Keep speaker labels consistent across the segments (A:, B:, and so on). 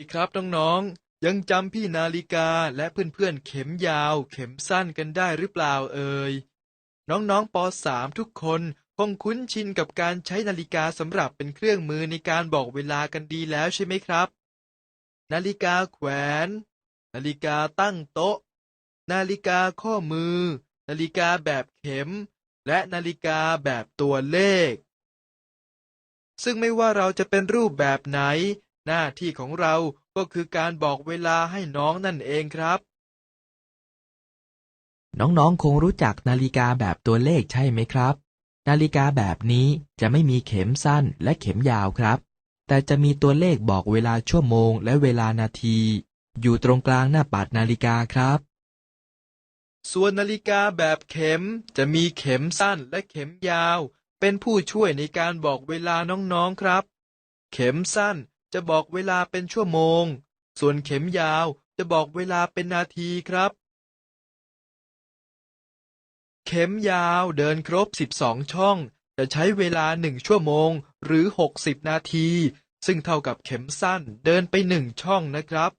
A: ดีครับน้องๆยังจำพี่นาฬิกาและเพื่อนๆเข็มยาว เข็มสั้นกันได้หรือเปล่าเอ่ยน้องๆป .3 ทุกคนคงคุ้นชินกับการใช้นาฬิกาสำหรับเป็นเครื่องมือในการบอกเวลากันดีแล้วใช่ไหมครับ นาฬิกาแขวน นาฬิกาตั้งโต๊ะ นาฬิกาข้อมือ นาฬิกาแบบเข็ม และนาฬิกาแบบตัวเลข ซึ่งไม่ว่าเราจะเป็นรูปแบบไหน หน้าที่ของเราก็คือการบอกเวลาให้น้องนั่นเองครับ
B: น้องๆ คงรู้จักนาฬิกาแบบตัวเลขใช่ไหมครับ นาฬิกาแบบนี้จะไม่มีเข็มสั้นและเข็มยาวครับ แต่จะมีตัวเลขบอกเวลาชั่วโมงและเวลานาที อยู่ตรงกลางหน้าปัดนาฬิกาครับ
A: ส่วนนาฬิกาแบบเข็มจะมีเข็มสั้นและเข็มยาว เป็นผู้ช่วยในการบอกเวลาน้องๆครับ เข็มสั้น จะบอกเวลาเป็นชั่วโมง ส่วนเข็มยาวจะบอกเวลาเป็นนาทีครับ เข็มยาวเดินครบ 12 ช่อง จะใช้เวลา1ชั่วโมง หรือ 60 นาที ซึ่งเท่ากับเข็มสั้นเดินไป1ช่องนะครับ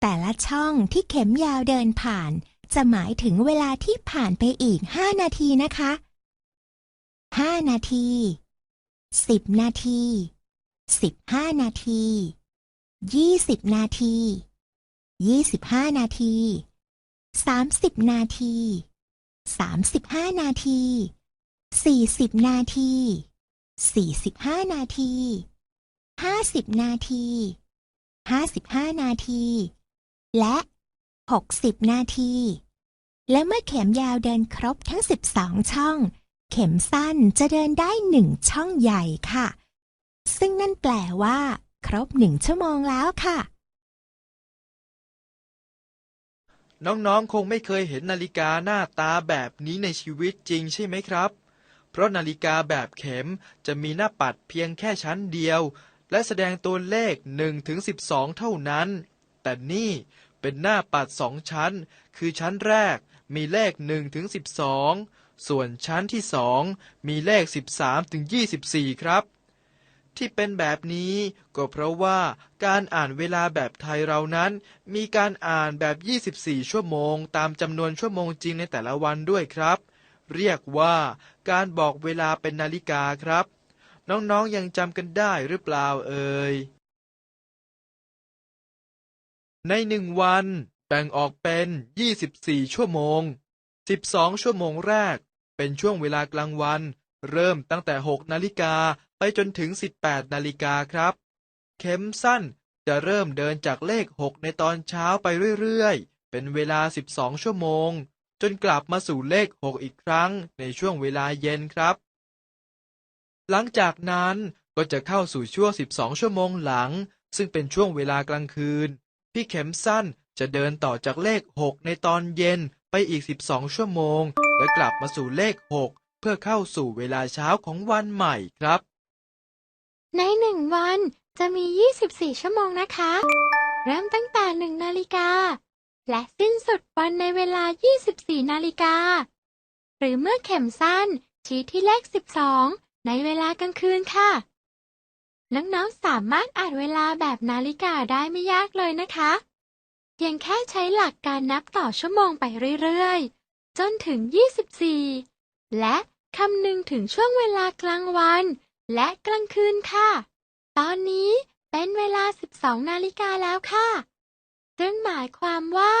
C: แต่ละช่องที่เข็มยาวเดินผ่าน จะหมายถึงเวลาที่ผ่านไปอีก5นาทีนะคะ5นาที10นาที15นาที20นาที25นาที30นาที35นาที40นาที45นาที50นาที55นาที และ 60 นาที และเมื่อเข็มยาวเดินครบทั้ง 12 ช่อง เข็มสั้นจะเดินได้หนึ่งช่องใหญ่ค่ะ ซึ่งนั่นแปลว่า ครบหนึ่งชั่วโมงแล้วค่ะ
A: น้องๆ คงไม่เคยเห็นนาฬิกาหน้าตาแบบนี้ในชีวิตจริงใช่ไหมครับ เพราะนาฬิกาแบบเข็มจะมีหน้าปัดเพียงแค่ชั้นเดียว และแสดงตัวเลข1ถึง12 เท่านั้น แต่นี่ เป็นหน้าปัดสองชั้น คือชั้นแรกมีเลข1ถึง12 ส่วนชั้นที่สองมีเลข 13ถึง24 ครับ ที่เป็นแบบนี้ก็เพราะว่าการอ่านเวลาแบบไทยเรานั้น มีการอ่านแบบ 24 ชั่วโมง ตามจำนวนชั่วโมงจริงในแต่ละวันด้วยครับ เรียกว่าการบอกเวลาเป็นนาฬิกาครับ น้องๆยังจำกันได้หรือเปล่าเอ่ย ในหนึ่งวันแบ่งออกเป็น 24 ชั่วโมง 12 ชั่วโมงแรก เป็นช่วงเวลากลางวัน เริ่มตั้งแต่ 6 นาฬิกาไปจนถึง 18 นาฬิกาครับ เข็มสั้นจะเริ่มเดินจากเลข 6 ในตอนเช้าไปเรื่อยๆ เป็นเวลา 12 ชั่วโมง จนกลับมาสู่เลข 6 อีกครั้งในช่วงเวลาเย็นครับ หลังจากนั้นก็จะเข้าสู่ช่วง 12 ชั่วโมงหลัง ซึ่งเป็นช่วงเวลากลางคืน พี่เข็มสั้นจะเดินต่อจากเลข 6 ในตอนเย็นไปอีก 12 ชั่วโมง และกลับมาสู่เลข 6 เพื่อเข้าสู่เวลาเช้าของวันใหม่ครับ
D: ในหนึ่งวันจะมี 24 ชั่วโมงนะคะ เริ่มตั้งแต่หนึ่งนาฬิกา และสิ้นสุดวันในเวลา 24 นาฬิกา หรือเมื่อเข็มสั้นชี้ที่เลข 12 ในเวลากลางคืนค่ะ น้องๆสามารถอ่านเวลาแบบนาฬิกาได้ไม่ยากเลยนะคะเพียงแค่ใช้หลักการนับต่อชั่วโมงไปเรื่อยๆ จนถึง 24 และคำนึงถึงช่วงเวลากลางวัน และกลางคืนค่ะ ตอนนี้เป็นเวลา 12 นาฬิกาแล้วค่ะซึ่งหมายความว่า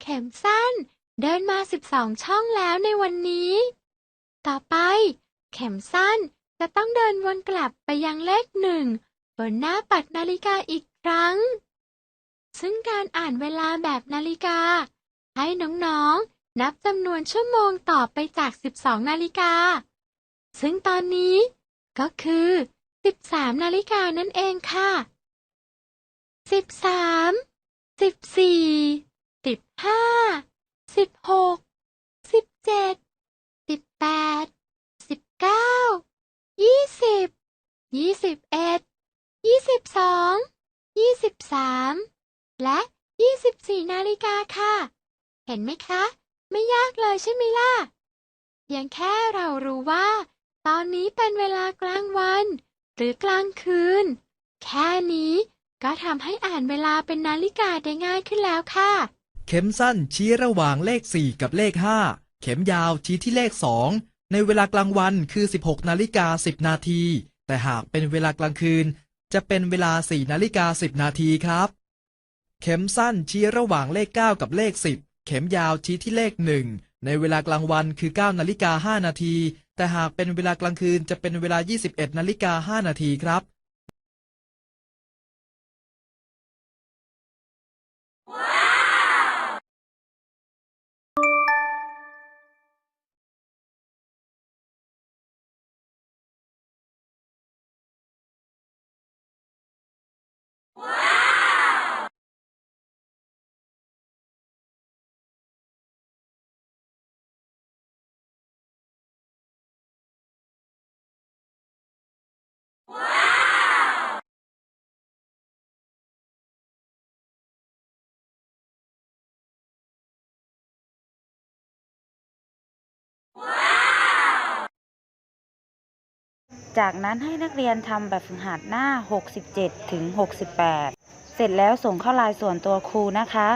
D: เข็มสั้นเดินมา 12 ช่องแล้วในวันนี้ ต่อไป เข็มสั้น จะต้องเดินวนกลับไปยังเลขหนึ่งบนหน้าปัดนาฬิกาอีกครั้ง ซึ่งการอ่านเวลาแบบนาฬิกา ให้น้องๆ นับจำนวนชั่วโมงต่อไปจาก 12 นาฬิกา ซึ่งตอนนี้ก็คือ 13 นาฬิกานั่นเองค่ะ 13 14 15 16 17 18 19 20 21 22 23และ24นาฬิกาค่ะ เห็นไหมคะ ไม่ยากเลยใช่ไหมล่ะพียงแค่เรารู้ว่า ตอนนี้เป็นเวลากลางวัน หรือกลางคืน แค่นี้ก็ทำให้อ่านเวลาเป็นนาฬิกาได้ง่ายขึ้นแล้วค่ะ
A: เข็มสั้นชี้ระหว่างเลข 4 กับเลข 5 เข็มยาวชี้ที่เลข 2 ในเวลากลางวันคือ 16 นาฬิกา 10 นาที แต่หากเป็นเวลากลางคืน จะเป็นเวลา 4 นาฬิกา 10 นาทีครับ เข็มสั้นชี้ระหว่างเลข 9 กับเลข 10 เข็มยาวชี้ที่เลข 1 ในเวลากลางวันคือ 9 นาฬิกา 5 นาที แต่หากเป็นเวลากลางคืนจะเป็นเวลา 21 นาฬิกา 5 นาทีครับ
E: จากนั้นให้นักเรียนทำแบบฝึกหัดหน้า 67 ถึง 68 เสร็จแล้วส่งเข้าลายส่วนตัวครูนะคะ